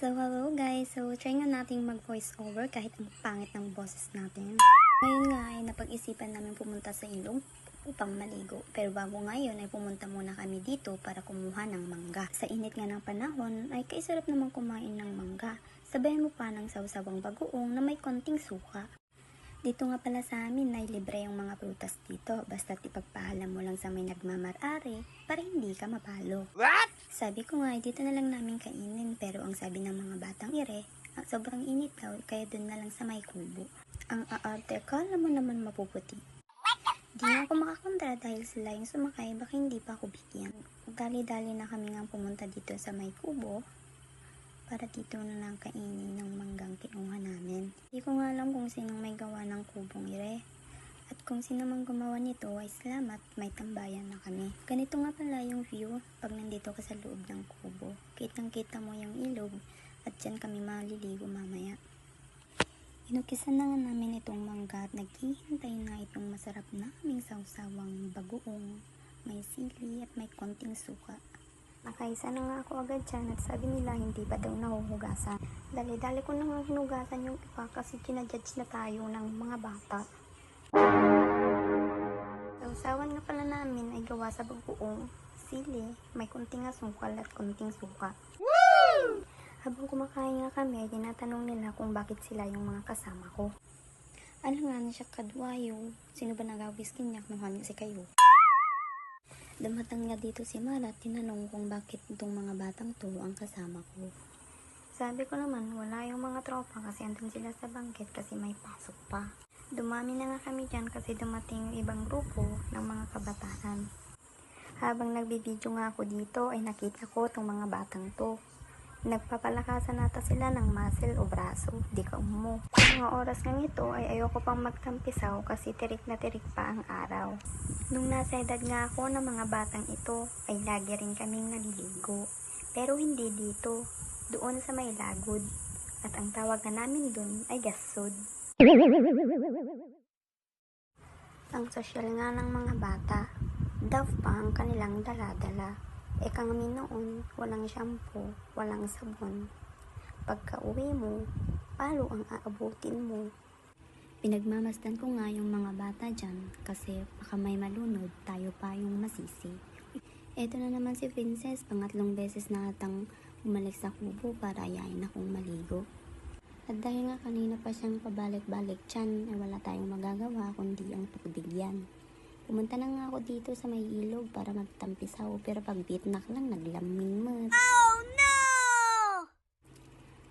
So, hello guys. So, try nga nating mag-voice over kahit ang pangit ng boses natin. Ngayon nga ay napag-isipan namin pumunta sa ilog upang maligo. Pero bago ngayon ay pumunta muna kami dito para kumuha ng mangga. Sa init nga ng panahon ay kaisarap naman kumain ng mangga. Sabayan mo pa ng sawsawang bagoong na may konting suka. Dito nga pala sa amin ay libre yung mga prutas dito. Basta't ipagpaalam mo lang sa may nagmamarari para hindi ka mapalo. What? Sabi ko nga, dito na lang namin kainin. Pero ang sabi ng mga batang ire, ang sobrang init daw, kaya dun na lang sa may kubo. Ang aarte, kala mo naman mapuputi. Di na ako makakontra dahil sila yung sumakay, baka hindi pa ako bigyan. Dali-dali na kami nga pumunta dito sa may kubo para dito na lang kainin ng manggang kinuha namin. Hindi ko nga alam kung sinong may gawa ng kubong ire. Kung sino mang gumawa nito ay salamat, may tambayan na kami. Ganito nga pala yung view pag nandito ka sa loob ng kubo. Kitang kita mo yung ilog at dyan kami maliligo mamaya. Inukisan na nga namin itong mangga at naghihintay na itong masarap naming sawsawang bagoong may sili at may konting suka. Nakaisa na nga ako agad dyan at sabi nila hindi pa daw nahuhugasan. Dali-dali ko na nga hinugasan yung iba kasi kinajudge na tayo ng mga bata. Namin ay gawa sa bagoong sili, may konting asukal at konting suka. Habang kumakain nga kami, tinatanong nila kung bakit sila yung mga kasama ko. Ano nga na siya kadwayo? Sino ba nagawis kinyak nung hangin si kayo? Dumatang nga dito si Mara at tinanong kung bakit itong mga batang to ang kasama ko. Sabi ko naman, wala yung mga tropa kasi andun sila sa bangkit kasi may pasok pa. Dumami na nga kami dyan kasi dumating yung ibang grupo ng mga kabataan. Habang nagbibideo nga ako dito ay nakita ko itong mga batang to. Nagpapalakasan nata sila ng muscle o braso, di ka. Sa mga oras ng ito ay ayoko pang magtampisaw kasi tirik na tirik pa ang araw. Nung nasa edad nga ako ng mga batang ito ay lagi rin kaming naliligo. Pero hindi dito, doon sa may lagod. At ang tawag na namin doon ay gasod. Ang sosyal nga ng mga bata, daw pa ang kanilang dala-dala. E kami noon, walang shampoo, walang sabon. Pagka uwi mo, palo ang aabutin mo. Pinagmamasdan ko nga yung mga bata dyan kasi baka may malunod, tayo pa yung masisi. Eto na naman si Princess, pangatlong beses na atang bumalik sa kubo para ayayin akong maligo. At dahil nga kanina pa siyang pabalik-balik dyan, ay wala tayong magagawa kundi ang pagbigyan. Pumunta na nga ako dito sa may ilog para magtampisaw pero pag bitnak lang naglaming mas. Oh no!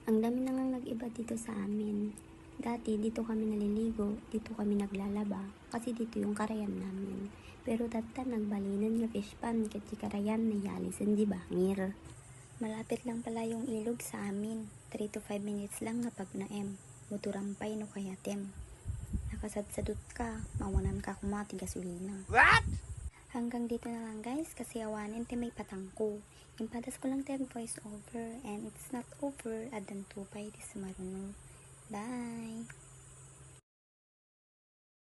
Ang dami na nga nag-iba dito sa amin. Dati dito kami naliligo, dito kami naglalaba kasi dito yung karayan namin. Pero tata nagbalinan nga fish pan kasi karayan na yalisan di bangir. Malapit lang pala yung ilog sa amin. 3 to 5 minutes lang nga pag na-em. Buturampay no kaya tem. Nakasadsadot ka, mawanan ka kumati gasolina. What? Hanggang dito na lang guys kasi awanin ti may patangko. Impadas ko lang tayo voice over and it's not over adan tupay di sa marunong. Bye!